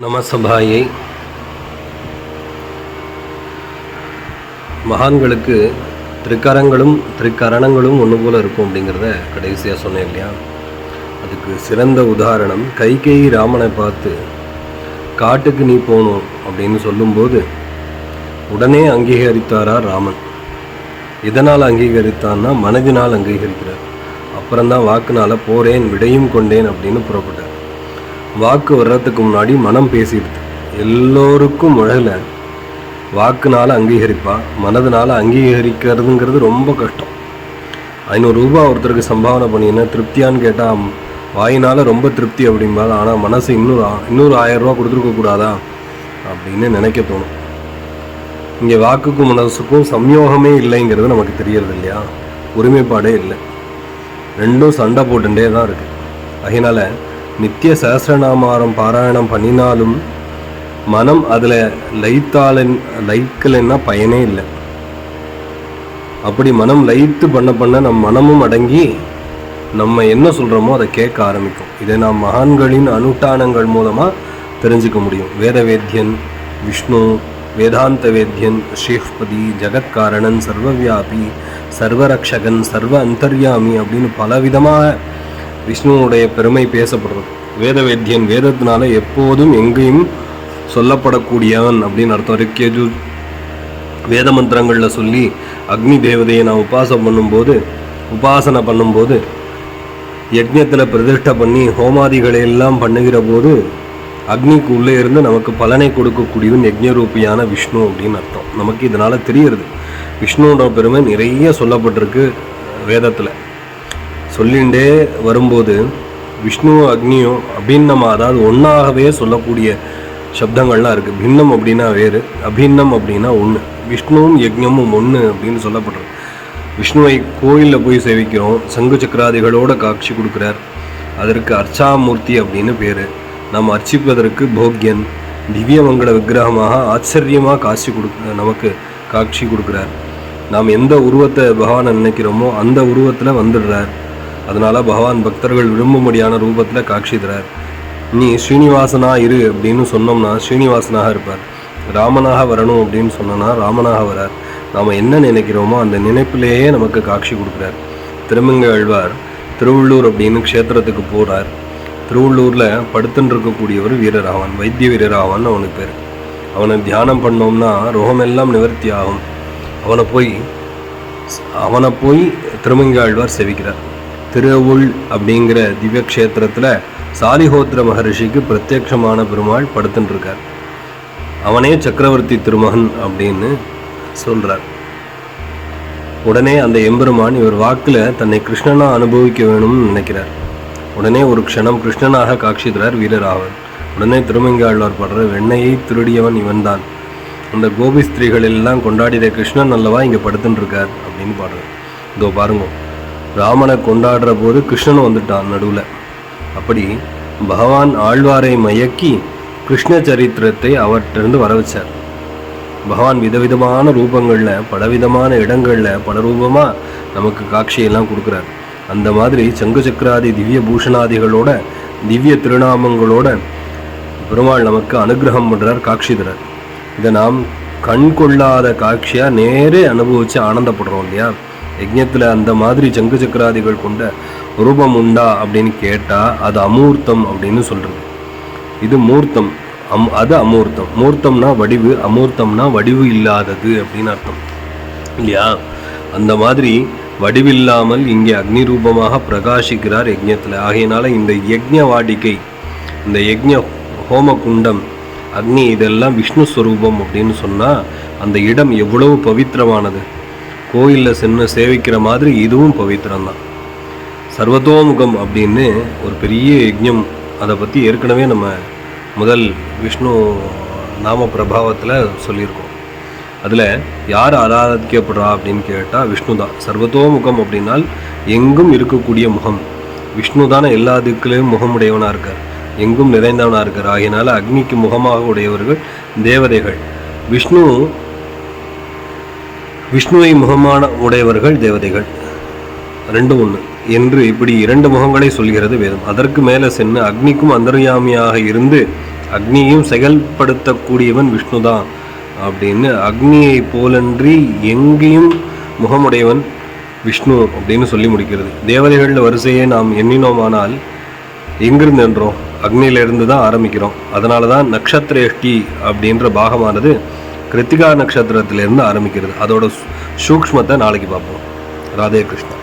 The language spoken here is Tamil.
நமசபாயை மகான்களுக்கு திருக்கரங்களும் திருக்கரணங்களும் ஒன்று போல இருக்கும் அப்படிங்கிறத கடைசியாக சொன்னேன் இல்லையா? அதுக்கு சிறந்த உதாரணம் கைகேயி ராமனை பார்த்து காட்டுக்கு நீ போகணும் அப்படின்னு சொல்லும்போது உடனே அங்கீகரித்தாரா ராமன்? இதனால் அங்கீகரித்தான்னா மனதினால் அங்கீகரிக்கிறார். அப்புறம்தான் வாக்குனால போறேன் விடையும் கொண்டேன் அப்படின்னு புறப்பட்டார். வாக்கு வர்றதுக்கு முன்னாடி மனம் பேசிடுது எல்லோருக்கும் முழல வாக்குனால் அங்கீகரிப்பா மனதுனால் அங்கீகரிக்கிறதுங்கிறது ரொம்ப கஷ்டம். ஐநூறுரூபா ஒருத்தருக்கு சம்பாவனை பண்ணினா திருப்தியான்னு கேட்டால் வாயினால் ரொம்ப திருப்தி அப்படிம்பாள் ஆனால் மனசு இன்னொரு இன்னொரு ஆயிரரூவா கொடுத்துருக்க கூடாதா அப்படின்னு நினைக்க தோணும். இங்கே வாக்குக்கும் மனசுக்கும் சம்யோகமே இல்லைங்கிறது நமக்கு தெரியறது இல்லையா? ஒருமைப்பாடே இல்லை. ரெண்டும் சண்டை போட்டுட்டே தான் இருக்குது அதனால் நித்திய சகசிரநாமாரம் பாராயணம் பண்ணினாலும் மனம் அதில் லைத்தாலன் லைக்கலைன்னா பயனே இல்லை. அப்படி மனம் லைத்து பண்ண பண்ண நம் மனமும் அடங்கி நம்ம என்ன சொல்கிறோமோ அதை கேட்க ஆரம்பிக்கும். இதை நாம் மகான்களின் அனுஷ்டானங்கள் மூலமாக தெரிஞ்சுக்க முடியும். வேதவேத்தியன் விஷ்ணு வேதாந்த வேத்தியன் ஸ்ரீஹ்பதி ஜெகத்காரணன் சர்வவியாபி சர்வரக்ஷகன் சர்வ அந்தர்யாமி அப்படின்னு பலவிதமாக விஷ்ணுனுடைய பெருமை பேசப்படுறது. வேதவேத்தியன் வேதத்தினால எப்போதும் எங்கேயும் சொல்லப்படக்கூடியவன் அப்படின்னு அர்த்தம். ரிக்கேஜு வேத மந்திரங்களில் சொல்லி அக்னி தேவதையை நான் உபாசம் பண்ணும்போது உபாசனை பண்ணும்போது யஜ்யத்தில் பிரதிஷ்டை பண்ணி ஹோமாதிகளை எல்லாம் பண்ணுகிற போது அக்னிக்கு உள்ளே இருந்து நமக்கு பலனை கொடுக்கக்கூடியவன் யஜ்ஞரூபியான விஷ்ணு அப்படின்னு அர்த்தம். நமக்கு இதனால் தெரியுறது விஷ்ணுவோட பெருமை நிறைய சொல்லப்பட்டிருக்கு வேதத்தில். சொல்லிண்டே வரும்போது விஷ்ணுவும் அக்னியும் அபின்னமாக அதாவது ஒன்றாகவே சொல்லக்கூடிய சப்தங்கள்லாம் இருக்குது பின்னம் அப்படின்னா வேறு அபின்னம் அப்படின்னா ஒன்று விஷ்ணுவும் யஜ்ஞமும் ஒன்று அப்படின்னு சொல்லப்படுறது விஷ்ணுவை கோயிலில் போய் சேவிக்கிறோம். சங்கு சக்கராதிகளோட காட்சி கொடுக்குறார். அதற்கு அர்ச்சாமூர்த்தி அப்படின்னு பேர். நாம் அர்ச்சிப்பதற்கு போக்யன். திவ்யமங்கள விக்கிரகமாக ஆச்சரியமாக காட்சி கொடுக்க நமக்கு காட்சி கொடுக்குறார். நாம் எந்த உருவத்தை பகவானை நினைக்கிறோமோ அந்த உருவத்தில் வந்துடுறார். அதனால பகவான் பக்தர்கள் விரும்பும்படியான ரூபத்தில் காட்சி தரார். நீ ஸ்ரீனிவாசனா இரு அப்படின்னு சொன்னோம்னா ஸ்ரீனிவாசனாக இருப்பார். ராமனாக வரணும் அப்படின்னு சொன்னோன்னா ராமனாக வரார். நாம் என்ன நினைக்கிறோமோ அந்த நினைப்பிலேயே நமக்கு காட்சி கொடுக்குறார். திருமங்க அழ்வார் திருவள்ளூர் அப்படின்னு க்ஷேத்திரத்துக்கு போகிறார் திருவள்ளூரில் படுத்துன்னு இருக்கக்கூடியவர் வீரராவன் வைத்திய வீரராவன் அவனுக்கு பேர். அவனை தியானம் பண்ணோம்னா ரோகமெல்லாம் நிவர்த்தி ஆகும். அவனை போய் அவனை போய் திருமங்காழ்வார் செவிக்கிறார். திருவுள் அப்படிங்கிற திவ்ய க்ஷேத்திரத்தில் சாலிஹோத்திர மகரிஷிக்கு பிரத்யக்ஷமான பெருமாள் படுத்துட்டுருக்கார் அவனே சக்கரவர்த்தி திருமகன் அப்படின்னு சொல்கிறார் உடனே அந்த எம்பெருமான் இவர் வாக்கில் தன்னை கிருஷ்ணனா அனுபவிக்க வேணும்னு நினைக்கிறார். உடனே ஒரு க்ஷணம் கிருஷ்ணனாக காட்சி தரார் வீரராவன் உடனே திருமங்காழ்வார் பாடுற வெண்ணையை திருடியவன் இவன்தான். அந்த கோபி ஸ்திரீகள் எல்லாம் கிருஷ்ணன் அல்லவா இங்கே படுத்துட்டுருக்கார் அப்படின்னு பாடுறார். இதோ பாருங்க. ராமனை கொண்டாடுற போது கிருஷ்ணன் வந்துட்டான் நடுவில். அப்படி பகவான் ஆழ்வாரை மயக்கி கிருஷ்ண சரித்திரத்தை அவற்றிருந்து வர வச்சார் பகவான் விதவிதமான ரூபங்களில் பலவிதமான இடங்களில் பல ரூபமாக நமக்கு காட்சியெல்லாம் கொடுக்குறார். அந்த மாதிரி சங்கு சக்கராதி திவ்ய பூஷணாதிகளோட திவ்ய திருநாமங்களோட பெருமாள் நமக்கு அனுகிரகம் பண்ணுறார் காட்சி தரார் இதை நாம் கண் கொள்ளாத காட்சியாக நேரே அனுபவித்து ஆனந்தப்படுறோம் இல்லையா? யஜ்யத்தில் அந்த மாதிரி ஜங்கு சக்கராதிகள் கொண்ட ரூபம் உண்டா அப்படின்னு கேட்டால் அது அமூர்த்தம் அப்படின்னு சொல்கிறது இது மூர்த்தம். அம் அது அமூர்த்தம். மூர்த்தம்னா வடிவு அமூர்த்தம்னா வடிவு இல்லாதது அப்படின்னு அர்த்தம். இல்லையா? அந்த மாதிரி வடிவில்லாமல் இங்கே அக்னி ரூபமாக பிரகாசிக்கிறார் யஜ்யத்தில் ஆகையினால இந்த யஜ்ய வாடிக்கை இந்த யஜ்ய ஹோம குண்டம் அக்னி இதெல்லாம் விஷ்ணு ஸ்வரூபம் அப்படின்னு சொன்னால் அந்த இடம் எவ்வளவு பவித்திரமானது? கோயிலில் சென்று சேவிக்கிற மாதிரி இதுவும் பவித்திரம்தான். சர்வதோமுகம் அப்படின்னு ஒரு பெரிய யஜ்ஞம் அதை பற்றி ஏற்கனவே நம்ம முதல் விஷ்ணு நாம பிரபாவத்தில் சொல்லியிருக்கோம். அதில் யார் ஆராதிக்கப்படுறா அப்படின்னு கேட்டால் விஷ்ணு தான் சர்வதோமுகம் அப்படின்னால் எங்கும் இருக்கக்கூடிய முகம். விஷ்ணு தானே எல்லா திக்கிலையும் முகமுடையவனாக இருக்கார். எங்கும் நிறைந்தவனாக இருக்கார். ஆகையினால அக்னிக்கு முகமாக உடையவர்கள் தேவதைகள். விஷ்ணு விஷ்ணுவை முகமான உடையவர்கள் தேவதைகள். ரெண்டு ஒன்று என்று இப்படி இரண்டு முகங்களை சொல்கிறது வேதம். அதற்கு மேலே சென்று அக்னிக்கும் அந்தர்யாமியாக இருந்து அக்னியையும் செயல்படுத்தக்கூடியவன் விஷ்ணுதான் அப்படின்னு அக்னியை போலன்றி எங்கேயும் முகமுடையவன் விஷ்ணு அப்படின்னு சொல்லி முடிக்கிறது. தேவதைகளில் வரிசையை நாம் எண்ணினோமானால் எங்கிருந்து என்றோம் அக்னியிலிருந்து தான் ஆரம்பிக்கிறோம். அதனால தான் நக்ஷத்திரேஷ்டி அப்படின்ற பாகமானது கிருத்திகா நட்சத்திரத்திலேருந்து ஆரம்பிக்கிறது. அதோட சூக்ஷ்மத்தை நாளைக்கு பார்ப்போம். ராதே கிருஷ்ணா.